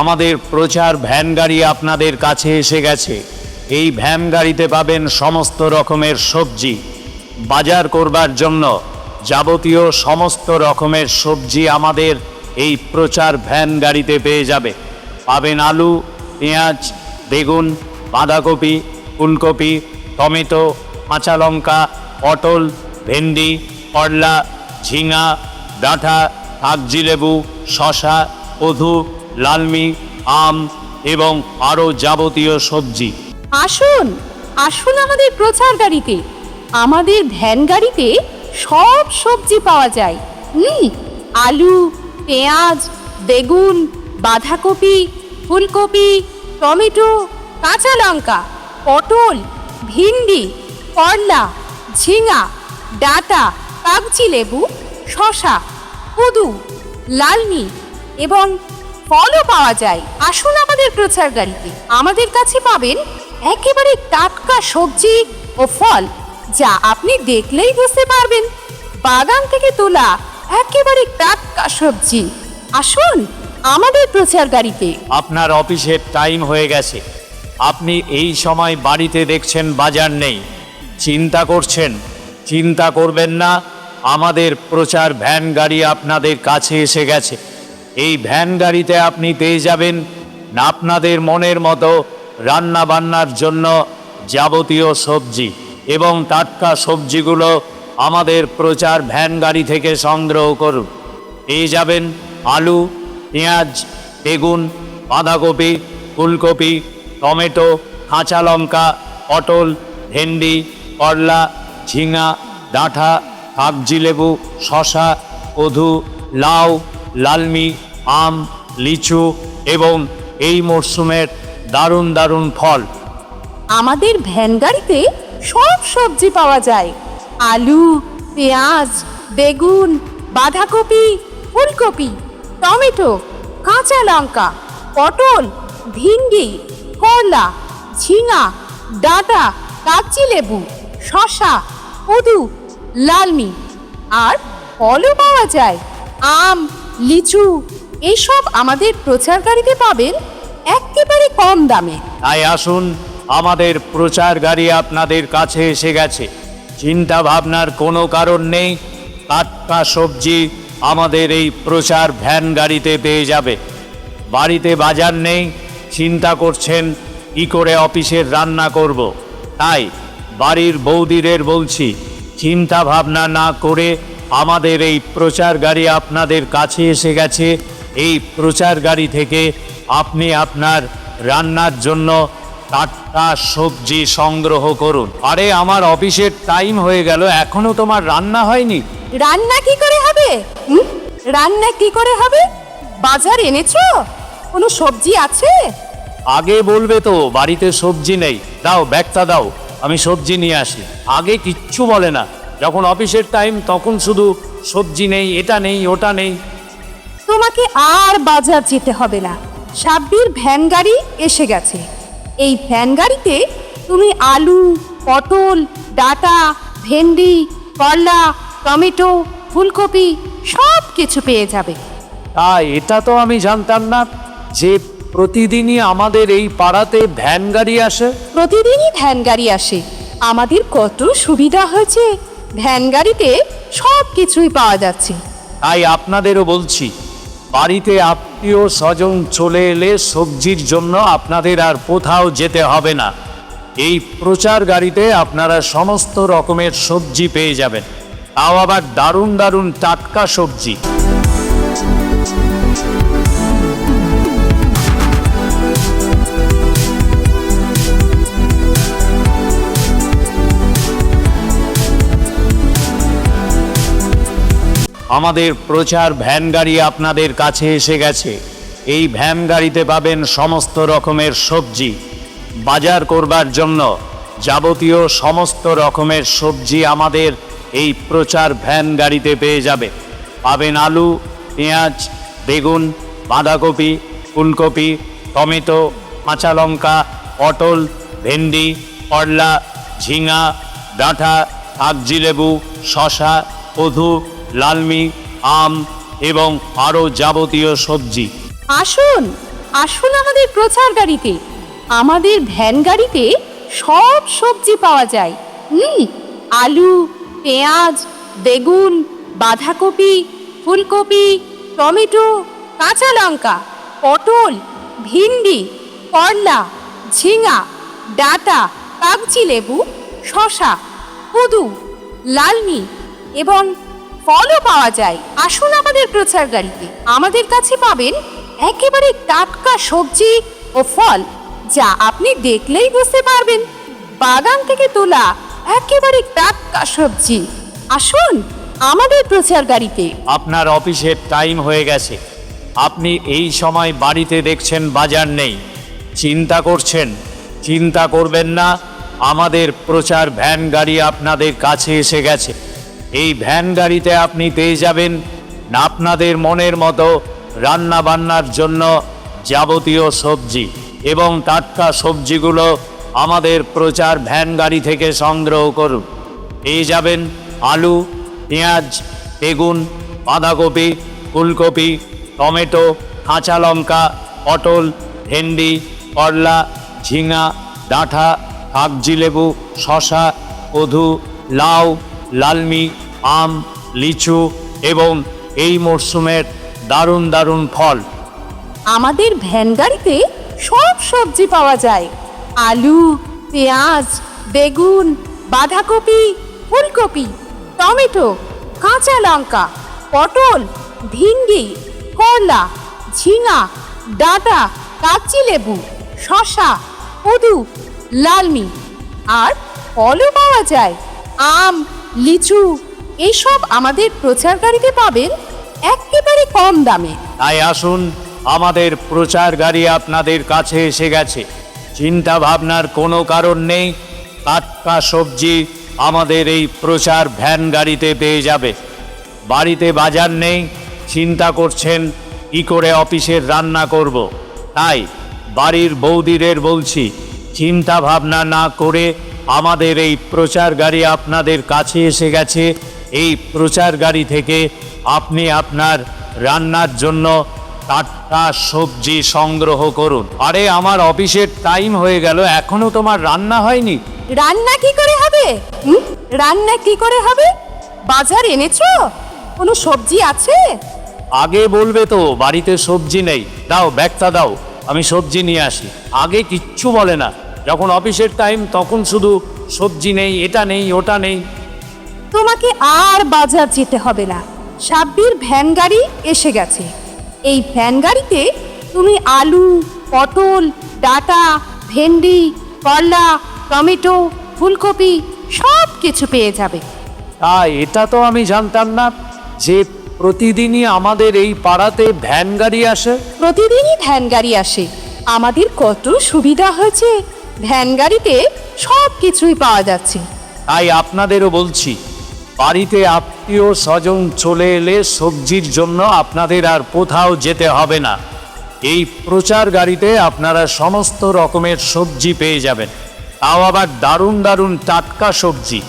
আমাদের প্রচার ভ্যান গাড়ি আপনাদের কাছে এসে গেছে। এই ভ্যান গাড়িতে পাবেন সমস্ত রকমের সবজি। বাজার করবার জন্য যাবতীয় সমস্ত রকমের সবজি আমাদের এই প্রচার ভ্যান গাড়িতে পেয়ে যাবে। পাবেন আলু, পেঁয়াজ, বেগুন, বাঁধাকপি, ফুলকপি, টমেটো, কাঁচা লঙ্কা, পটল, ভেন্ডি, করলা, ঝিঙা ডাঁটা কাগজি লেবু শশা কধু লালমি, আম এবং আরও যাবতীয় সবজি। আসুন আসুন আমাদের প্রচার গাড়িতে। আমাদের ভ্যান গাড়িতে সব সবজি পাওয়া যায়। হুম আলু, পেঁয়াজ, বেগুন, বাঁধাকপি, ফুলকপি, টমেটো, কাঁচা লঙ্কা, পটল, ভিন্ডি, করলা, ঝিঙা, ডাঁটা, কাগজি লেবু শশা কদু লালমি এবং ফলও পাওয়া যায়। আসুন আমাদের প্রচার গাড়িতে আমাদের কাছে পাবেন একেবারে টাটকা সবজি ও ফল, যা আপনি দেখলেই বুঝতে পারবেন। বাগান থেকে তোলা একেবারে টাটকা সবজি। আসুন আমাদের প্রচার গাড়িতে আপনার অফিসের টাইম হয়ে গেছে। আপনি এই সময় বাড়িতে দেখছেন বাজার নেই। চিন্তা করছেন? চিন্তা করবেন না, আমাদের প্রচার ভ্যান গাড়ি আপনাদের কাছে এসে গেছে। এই ভ্যান গাড়িতে আপনি পেয়ে যাবেন আপনাদের মনের মতো রান্না বান্নার জন্য যাবতীয় সবজি এবং টাটকা সবজিগুলো আমাদের প্রচার ভ্যান গাড়ি থেকে সংগ্রহ করুন। পেয়ে যাবেন আলু, পেঁয়াজ, বেগুন, বাঁধাকপি, ফুলকপি, টমেটো, কাঁচা লঙ্কা, পটল, ভেন্ডি, করলা, ঝিঙা ডাঁটা কাগজি লেবু শশা কধু লাউ লালমি, আম, লিচু এবং এই মরশুমের দারুণ দারুণ ফল। আমাদের ভ্যান গাড়িতে সব সবজি পাওয়া যায়। আলু, পেঁয়াজ, বেগুন, বাঁধাকপি, ফুলকপি, টমেটো, কাঁচা লঙ্কা, পটল, ভিন্ডি, করলা, ঝিঙা, ডাঁটা কাগজি লেবু শশা কদু লালমি। আর ফলও পাওয়া যায়। আম লিচু এসব আমাদের প্রচার গাড়িতে পাবেন একেবারে কম দামে। তাই আসুন, আমাদের প্রচার গাড়ি আপনাদের কাছে এসে গেছে। চিন্তা ভাবনার কোনো কারণ নেই, টাটকা সবজি আমাদের এই প্রচার ভ্যান গাড়িতে পেয়ে যাবে। বাড়িতে বাজার নেই, চিন্তা করছেন কি করে অফিসের রান্না করব। তাই বাড়ির বৌদিদের বলছি চিন্তা ভাবনা না করে আমাদের এই প্রচার গাড়ি আপনাদের কাছে এসে গেছে। এই প্রচার গাড়ি থেকে আপনি আপনার রান্নার জন্য টাটকা সবজি সংগ্রহ করুন। আরে আমার অফিসের টাইম হয়ে গেল এখনও তোমার রান্না হয়নি। রান্না কি করে হবে? হুম? রান্না কি করে হবে? বাজার এনেছো? কোনো সবজি আছে? আগে বলবে তো বাড়িতে সবজি নেই। দাও ব্যাগটা দাও আমি সবজি নিয়ে আসি। আগে কিচ্ছু বলে না। যখন অফিসের টাইম তখন শুধু সবজি নেই এটা নেই ওটা নেই। তোমাকে আর বাজার যেতে হবে না। সাব্বির ভ্যান গাড়ি এসে গেছে। এই ভ্যান গাড়িতে তুমি আলু পটল ডাটা ভেন্ডি করলা টমেটো ফুলকপি সব কিছু পেয়ে যাবে। তা এটা তো আমি জানতাম না যে প্রতিদিনই আমাদের এই পাড়াতে ভ্যান গাড়ি আসে। প্রতিদিনই ভ্যান গাড়ি আসে। আমাদের কত সুবিধা হয়েছে। ভ্যান গাড়িতে সব কিছুই পাওয়া যাচ্ছে। তাই আপনাদেরও বলছি, বাড়িতে আত্মীয় স্বজন চলে এলে সবজির জন্য আপনাদের আর কোথাও যেতে হবে না। এই প্রচার গাড়িতে আপনারা সমস্ত রকমের সবজি পেয়ে যাবেন। তাও আবার দারুণ দারুণ টাটকা সবজি। আমাদের প্রচার ভ্যান গাড়ি আপনাদের কাছে এসে গেছে। এই ভ্যান গাড়িতে পাবেন সমস্ত রকমের সবজি। বাজার করবার জন্য যাবতীয় সমস্ত রকমের সবজি আমাদের এই প্রচার ভ্যান গাড়িতে পেয়ে যাবে। পাবেন আলু, পেঁয়াজ, বেগুন, বাঁধাকপি, ফুলকপি, টমেটো, কাঁচা লঙ্কা, পটল, ভেন্ডি, করলা, ঝিঙা, ডাঁটা কাগজি লেবু শশা কধু লালমি, আম এবং আরও যাবতীয় সবজি। আসুন আসুন আমাদের প্রচার গাড়িতে। আমাদের ভ্যান গাড়িতে সব সবজি পাওয়া যায়। হুম, আলু, পেঁয়াজ, বেগুন, বাঁধাকপি, ফুলকপি, টমেটো, কাঁচা লঙ্কা, পটল, ভিন্ডি, করলা, ঝিঙা, ডাঁটা, কাগজি লেবু শশা কদু লালমি এবং ফলও পাওয়া যায়। আসুন আমাদের প্রচার গাড়িতে আমাদের কাছে পাবেন একেবারে টাটকা সবজি ও ফল, যা আপনি দেখলেই বুঝতে পারবেন। বাগান থেকে তোলা একেবারে টাটকা সবজি। আসুন আমাদের প্রচার গাড়িতে আপনার অফিসের টাইম হয়ে গেছে। আপনি এই সময় বাড়িতে দেখছেন বাজার নেই। চিন্তা করছেন? চিন্তা করবেন না। আমাদের প্রচার ভ্যান গাড়ি আপনাদের কাছে এসে গেছে। এই ভ্যান গাড়িতে আপনি পেয়ে যাবেন আপনাদের মনের মতো রান্না বান্নার জন্য যাবতীয় সবজি এবং টাটকা সবজিগুলো আমাদের প্রচার ভ্যান গাড়ি থেকে সংগ্রহ করুন। পেয়ে যাবেন আলু, পেঁয়াজ, বেগুন, বাঁধাকপি, ফুলকপি, টমেটো, কাঁচা লঙ্কা, পটল, ভেন্ডি, করলা, ঝিঙা ডাঁটা কাগজি লেবু শশা কধু লাউ লালমি, আম, লিচু এবং এই মরশুমের দারুণ দারুণ ফল। আমাদের ভ্যান গাড়িতে সব সবজি পাওয়া যায়। আলু, পেঁয়াজ, বেগুন, বাঁধাকপি, ফুলকপি, টমেটো, কাঁচা লঙ্কা, পটল, ভিন্ডি, করলা, ঝিঙা, ডাঁটা কাগজি লেবু শশা কদু লালমি। আর ফলও পাওয়া যায়। আম, লিচু, এইসব আমাদের প্রচার গাড়িতে পাবেন একেবারে কম দামে। তাই আসুন, আমাদের প্রচার গাড়ি আপনাদের কাছে এসে গেছে। চিন্তা ভাবনার কোনো কারণ নেই, টাটকা সবজি আমাদের এই প্রচার ভ্যান গাড়িতে পেয়ে যাবে। বাড়িতে বাজার নেই, চিন্তা করছেন কী করে অফিসের রান্না করব। তাই বাড়ির বৌদিদের বলছি চিন্তা ভাবনা না করে আমাদের এই প্রচার গাড়ি আপনাদের কাছে এসে গেছে। এই প্রচার গাড়ি থেকে আপনি আপনার রান্নার জন্য টাটকা সবজি সংগ্রহ করুন। আরে আমার অফিসের টাইম হয়ে গেল। এখনও তোমার রান্না হয়নি? রান্না কি করে হবে? হুম? রান্না কি করে হবে? বাজার এনেছো? কোনো সবজি আছে? আগে বলবে তো বাড়িতে সবজি নেই। দাও ব্যাগটা দাও। আমি সবজি নিয়ে আসি। আগে কিচ্ছু বলে না। যখন অফিসের টাইম তখন শুধু সবজি নেই এটা নেই ওটা নেই। তোমাকে আর বাজার যেতে হবে না। সাব্বির ভ্যান গাড়ি এসে গেছে। এই ভ্যান গাড়িতে তুমি আলু পটল ডাটা ভেন্ডি করলা টমেটো ফুলকপি সব কিছু পেয়ে যাবে। তা এটা তো আমি জানতাম না যে প্রতিদিনই আমাদের এই পাড়াতে ভ্যান গাড়ি আসে। প্রতিদিনই ভ্যান গাড়ি আসে। আমাদের কত সুবিধা হয়েছে। ভ্যান গাড়িতে সব কিছুই পাওয়া যাচ্ছে। তাই আপনাদেরও বলছি, বাড়িতে আত্মীয় স্বজন চলে এলে সবজির জন্য আপনাদের আর কোথাও যেতে হবে না। এই প্রচার গাড়িতে আপনারা সমস্ত রকমের সবজি পেয়ে যাবেন। তাও আবার দারুণ দারুণ টাটকা সবজি।